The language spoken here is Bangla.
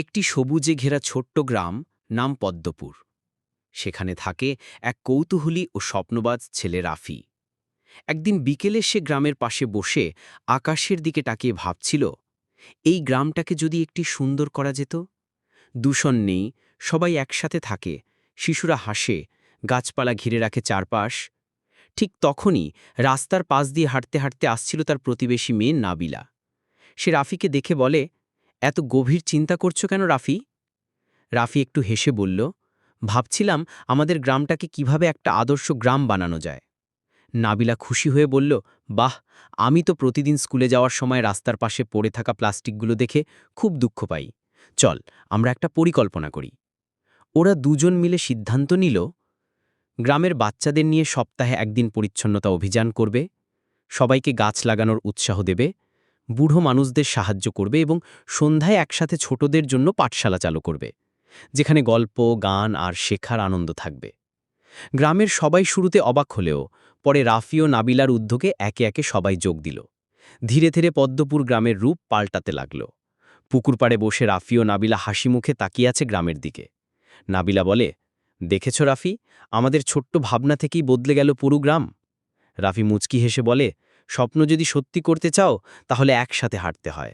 একটি সবুজে ঘেরা ছোট্ট গ্রাম নাম পদ্মপুর। সেখানে থাকে এক কৌতূহলী ও স্বপ্নবাজ ছেলে রাফি। একদিন বিকেলে সে গ্রামের পাশে বসে আকাশের দিকে তাকিয়ে ভাবছিল, এই গ্রামটাকে যদি একটি সুন্দর করা যেত? দূষণ নেই, সবাই একসাথে থাকে, শিশুরা হাসে, গাছপালা ঘিরে রাখে চারপাশ। ঠিক তখনই রাস্তার পাশ দিয়ে হাঁটতে হাঁটতে আসছিল তার প্রতিবেশী মেয়ে নাবিলা। সে রাফিকে দেখে বলে এত গভীর চিন্তা করছ কেন রাফি? রাফি একটু হেসে বলল, ভাবছিলাম আমাদের গ্রামটাকে কীভাবে একটা আদর্শ গ্রাম বানানো যায়। নাবিলা খুশি হয়ে বলল, বাহ, আমি তো প্রতিদিন স্কুলে যাওয়ার সময় রাস্তার পাশে পড়ে থাকা প্লাস্টিকগুলো দেখে খুব দুঃখ পাই। চল, আমরা একটা পরিকল্পনা করি। ওরা দুজন মিলে সিদ্ধান্ত নিল, গ্রামের বাচ্চাদের নিয়ে সপ্তাহে একদিন পরিচ্ছন্নতা অভিযান করবে। সবাইকে গাছ লাগানোর উৎসাহ দেবে। বুড়ো মানুষদের সাহায্য করবে এবং সন্ধ্যায় একসাথে ছোটদের জন্য পাঠশালা চালু করবে, যেখানে গল্প, গান আর শেখার আনন্দ থাকবে। গ্রামের সবাই শুরুতে অবাক হলেও পরে রাফি ও নাবিলার উদ্যোগে একে একে সবাই যোগ দিল। ধীরে ধীরে পদ্মপুর গ্রামের রূপ পাল্টাতে লাগল। পুকুর পাড়ে বসে রাফি ও নাবিলা হাসি মুখে তাকিয়ে আছে গ্রামের দিকে। নাবিলা বলে, দেখেছ রাফি, আমাদের ছোট্ট ভাবনা থেকেই বদলে গেল পুরো গ্রাম? রাফি মুচকি হেসে বলে স্বপ্ন যদি সত্যি করতে চাও তাহলে একসাথে হাঁটতে হয়।